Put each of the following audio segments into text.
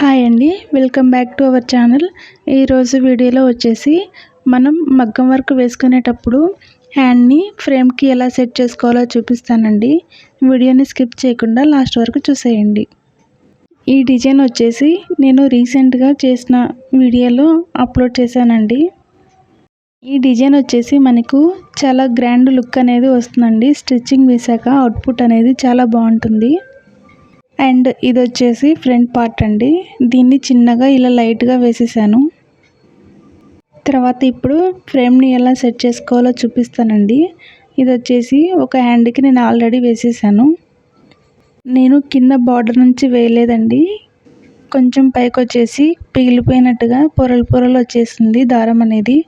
Hi అండి welcome back to our channel. ఈరోజు వీడియోలో వచ్చేసి మనం మగ్గం వర్క్ వేసుకునేటప్పుడు హ్యాండ్ని ఫ్రేమ్కి ఎలా సెట్ చేసుకోవాలో చూపిస్తానండి. వీడియోని స్కిప్ చేయకుండా లాస్ట్ వరకు చూసేయండి. ఈ డిజైన్ వచ్చేసి నేను రీసెంట్గా చేసిన వీడియోలో అప్లోడ్ చేశానండి. ఈ డిజైన్ వచ్చేసి మనకు చాలా గ్రాండ్ లుక్ అనేది వస్తుందండి. స్టిచ్చింగ్ వేసాక అవుట్పుట్ అనేది చాలా బాగుంటుంది. అండ్ ఇది వచ్చేసి ఫ్రంట్ పార్ట్ అండి. దీన్ని చిన్నగా ఇలా లైట్గా వేసేసాను. తర్వాత ఇప్పుడు ఫ్రేమ్ని ఎలా సెట్ చేసుకోవాలో చూపిస్తానండి. ఇది వచ్చేసి ఒక హ్యాండ్కి నేను ఆల్రెడీ వేసేసాను. నేను కింద బార్డర్ నుంచి వేయలేదండి. కొంచెం పైకి వచ్చేసి పిగిలిపోయినట్టుగా పొరలు పొరలు వచ్చేసింది దారం అనేది.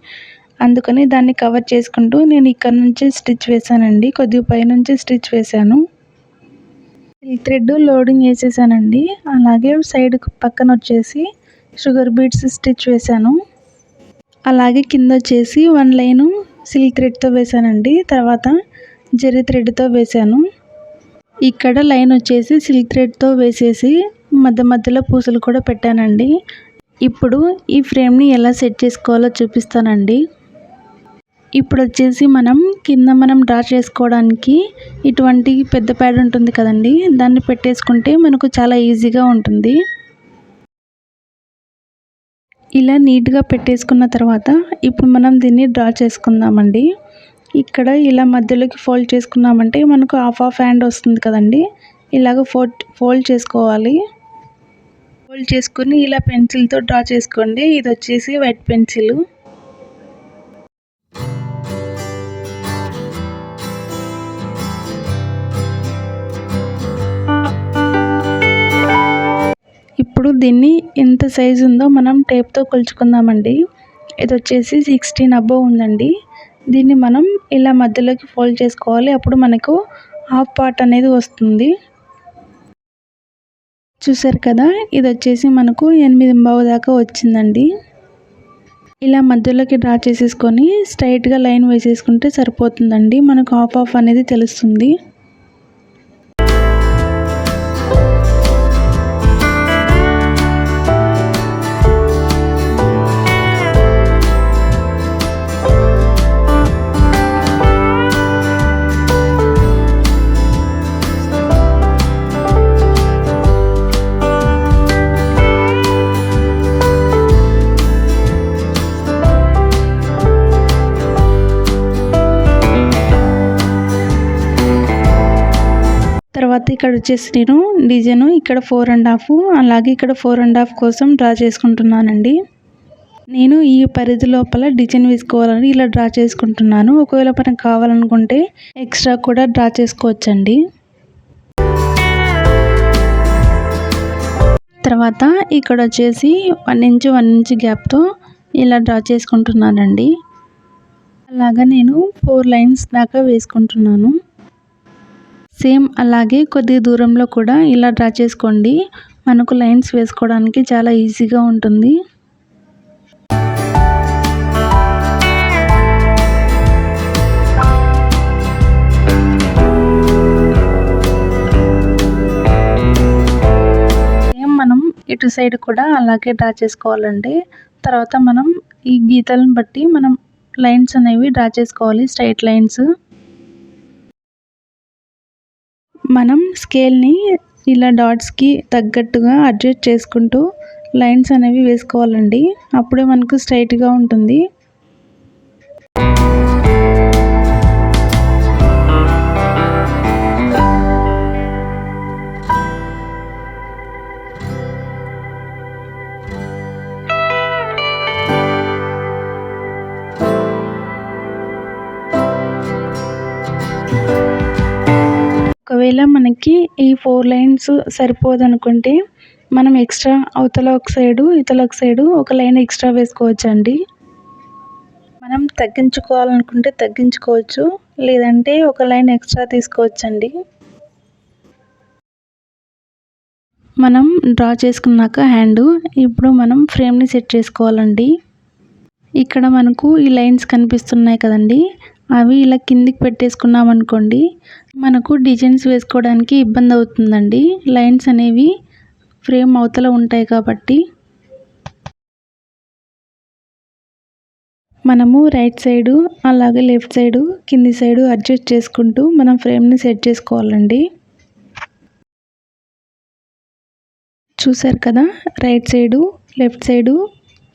అందుకని దాన్ని కవర్ చేసుకుంటూ నేను ఇక్కడ నుంచి స్టిచ్ వేసానండి కొద్దిగా పైనుంచి స్టిచ్ వేసాను థ్రెడ్ లోడింగ్ వేసేసానండి అలాగే సైడ్ పక్కన వచ్చేసి షుగర్ బీడ్స్ స్టిచ్ వేసాను అలాగే కింద వచ్చేసి వన్ లైను సిల్క్ థ్రెడ్తో వేసానండి తర్వాత జెర్రీ థ్రెడ్తో వేసాను ఇక్కడ లైన్ వచ్చేసి సిల్క్ థ్రెడ్తో వేసేసి మధ్య మధ్యలో పూసలు కూడా పెట్టానండి. ఇప్పుడు ఈ ఫ్రేమ్ని ఎలా సెట్ చేసుకోవాలో చూపిస్తానండి. ఇప్పుడు వచ్చేసి మనం కింద మనం డ్రా చేసుకోవడానికి ఇటువంటి పెద్ద ప్యాడ్ ఉంటుంది కదండి దాన్ని పెట్టేసుకుంటే మనకు చాలా ఈజీగా ఉంటుంది. ఇలా నీట్గా పెట్టేసుకున్న తర్వాత ఇప్పుడు మనం దీన్ని డ్రా చేసుకుందామండి. ఇక్కడ ఇలా మధ్యలోకి ఫోల్డ్ చేసుకున్నామంటే మనకు హాఫ్ హాఫ్ హ్యాండ్ వస్తుంది కదండి ఇలాగ ఫోల్డ్ ఫోల్డ్ చేసుకోవాలి. ఫోల్డ్ చేసుకుని ఇలా పెన్సిల్తో డ్రా చేసుకోండి. ఇది వచ్చేసి వైట్ పెన్సిల్. ఇప్పుడు దీన్ని ఎంత సైజు ఉందో మనం టేప్తో కొలుచుకుందామండి. ఇది వచ్చేసి సిక్స్టీన్ అబ్బో ఉందండి. దీన్ని మనం ఇలా మధ్యలోకి ఫోల్డ్ చేసుకోవాలి. అప్పుడు మనకు హాఫ్ పార్ట్ అనేది వస్తుంది. చూసారు కదా? ఇది వచ్చేసి మనకు ఎనిమిది బావు దాకా వచ్చిందండి. ఇలా మధ్యలోకి డ్రా చేసేసుకొని స్ట్రైట్గా లైన్ వేసేసుకుంటే సరిపోతుందండి. మనకు హాఫ్ హాఫ్ అనేది తెలుస్తుంది. తర్వాత ఇక్కడ వచ్చేసి నేను డిజైన్ ఇక్కడ ఫోర్ అండ్ హాఫ్ అలాగే ఇక్కడ ఫోర్ అండ్ హాఫ్ కోసం డ్రా చేసుకుంటున్నానండి. నేను ఈ పరిధి లోపల డిజైన్ వేసుకోవాలని ఇలా డ్రా చేసుకుంటున్నాను. ఒకవేళ మనకు కావాలనుకుంటే ఎక్స్ట్రా కూడా డ్రా చేసుకోవచ్చండి. తర్వాత ఇక్కడ వచ్చేసి వన్ ఇంచ్ వన్ ఇంచ్ గ్యాప్తో ఇలా డ్రా చేసుకుంటున్నానండి. అలాగా నేను ఫోర్ లైన్స్ దాకా వేసుకుంటున్నాను. సేమ్ అలాగే కొద్ది దూరంలో కూడా ఇలా డ్రా చేసుకోండి. మనకు లైన్స్ వేసుకోవడానికి చాలా ఈజీగా ఉంటుంది. మనం ఇటు సైడ్ కూడా అలాగే డ్రా చేసుకోవాలండి తర్వాత మనం ఈ గీతలను బట్టి మనం లైన్స్ అనేవి డ్రా చేసుకోవాలి స్ట్రైట్ లైన్స్. మనం స్కేల్ని ఇలా డాట్స్కి తగ్గట్టుగా అడ్జస్ట్ చేసుకుంటూ లైన్స్ అనేవి వేసుకోవాలండి. అప్పుడే మనకు స్ట్రైట్గా ఉంటుంది. ఒకవేళ మనకి ఈ ఫోర్ లైన్స్ సరిపోదు అనుకుంటే మనం ఎక్స్ట్రా అవతల ఒక సైడు ఇతల ఒక సైడు ఒక లైన్ ఎక్స్ట్రా వేసుకోవచ్చు అండి మనం తగ్గించుకోవాలనుకుంటే తగ్గించుకోవచ్చు లేదంటే ఒక లైన్ ఎక్స్ట్రా తీసుకోవచ్చండి. మనం డ్రా చేసుకున్నాక హ్యాండ్ ఇప్పుడు మనం ఫ్రేమ్ని సెట్ చేసుకోవాలండి. ఇక్కడ మనకు ఈ లైన్స్ కనిపిస్తున్నాయి కదండి. అవి ఇలా కిందికి పెట్టేసుకున్నాం అనుకోండి మనకు డిజైన్స్ వేసుకోవడానికి ఇబ్బంది అవుతుందండి. లైన్స్ అనేవి ఫ్రేమ్ అవతల ఉంటాయి కాబట్టి. మనము రైట్ సైడు అలాగే లెఫ్ట్ సైడు కింది సైడు అడ్జస్ట్ చేసుకుంటూ మనం ఫ్రేమ్ని సెట్ చేసుకోవాలండి. చూసారు కదా? రైట్ సైడు లెఫ్ట్ సైడు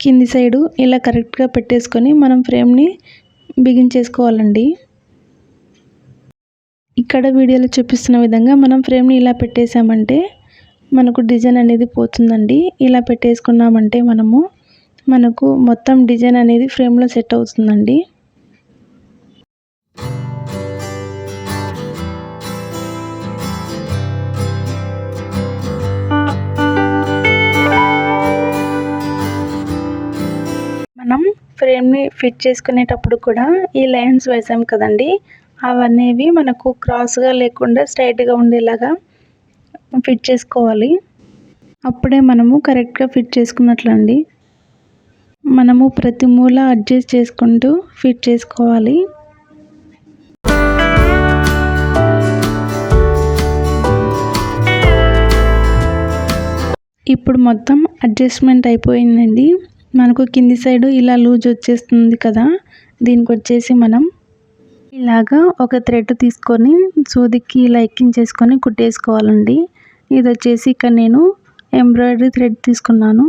కింది సైడు ఇలా కరెక్ట్గా పెట్టేసుకొని మనం ఫ్రేమ్ని బిగించేసుకోవాలండి ఇక్కడ వీడియోలో చూపిస్తున్న విధంగా మనం ఫ్రేమ్ని ఇలా పెట్టేసామంటే మనకు డిజైన్ అనేది పోతుందండి. ఇలా పెట్టేసుకున్నామంటే మనము మనకు మొత్తం డిజైన్ అనేది ఫ్రేమ్లో సెట్ అవుతుందండి. ఫ్రేమ్ని ఫిట్ చేసుకునేటప్పుడు కూడా ఈ లైన్స్ వేసాం కదండి. అవనేవి మనకు క్రాస్గా లేకుండా స్ట్రైట్గా ఉండేలాగా ఫిట్ చేసుకోవాలి. అప్పుడే మనము కరెక్ట్గా ఫిట్ చేసుకున్నట్లండి. మనము ప్రతి మూల అడ్జస్ట్ చేసుకుంటూ ఫిట్ చేసుకోవాలి. ఇప్పుడు మొత్తం అడ్జస్ట్మెంట్ అయిపోయిందండి. మనకు కింది సైడు ఇలా లూజ్ వచ్చేస్తుంది కదా దీనికి వచ్చేసి మనం ఇలాగా ఒక థ్రెడ్ తీసుకొని సూదికి ఇలా ఎక్కించేసుకొని కుట్టేసుకోవాలండి. ఇది వచ్చేసి ఇక్కడ నేను ఎంబ్రాయిడరీ థ్రెడ్ తీసుకున్నాను.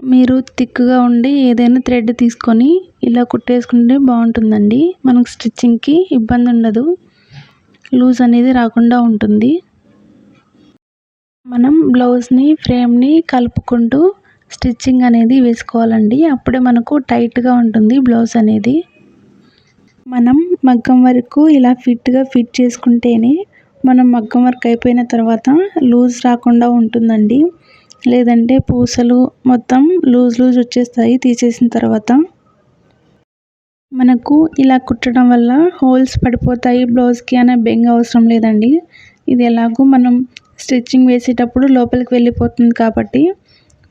మీరు థిక్గా ఉండి ఏదైనా థ్రెడ్ తీసుకొని ఇలా కుట్టేసుకుంటే బాగుంటుందండి. మనకు స్టిచ్చింగ్కి ఇబ్బంది ఉండదు. లూజ్ అనేది రాకుండా ఉంటుంది. మనం బ్లౌజ్ని ఫ్రేమ్ని కలుపుకుంటూ స్టిచ్చింగ్ అనేది వేసుకోవాలండి. అప్పుడే మనకు టైట్గా ఉంటుంది బ్లౌజ్ అనేది. మనం మగ్గం వరకు ఇలా ఫిట్గా ఫిట్ చేసుకుంటేనే మనం మగ్గం వర్క్ అయిపోయిన తర్వాత లూజ్ రాకుండా ఉంటుందండి. లేదంటే పూసలు మొత్తం లూజ్ లూజ్ వచ్చేస్తాయి తీసేసిన తర్వాత. మనకు ఇలా కుట్టడం వల్ల హోల్స్ పడిపోతాయి. బ్లౌజ్కి అనే బెంగ అవసరం లేదండి. ఇది ఎలాగో మనం స్టిచ్చింగ్ వేసేటప్పుడు లోపలికి వెళ్ళిపోతుంది కాబట్టి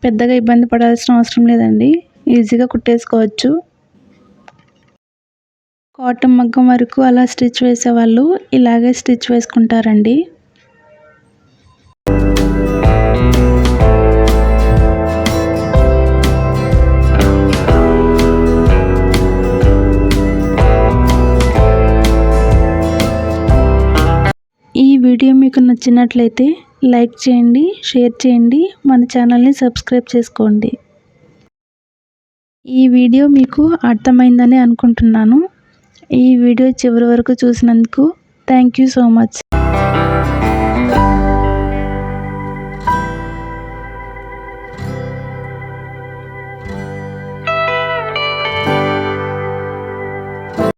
పెద్దగా ఇబ్బంది పడాల్సిన అవసరం లేదండి. ఈజీగా కుట్టేసుకోవచ్చు. కాటన్ మగ్గం వరకు అలా స్టిచ్ వేసేవాళ్ళు ఇలాగే స్టిచ్ వేసుకుంటారండి. ఈ వీడియో మీకు నచ్చినట్లయితే లైక్ చేయండి షేర్ చేయండి. మన ఛానల్ని సబ్స్క్రైబ్ చేసుకోండి. ఈ వీడియో మీకు అర్థమైందని అనుకుంటున్నాను. ఈ వీడియో చివరి వరకు చూసినందుకు థ్యాంక్ యూ సో మచ్.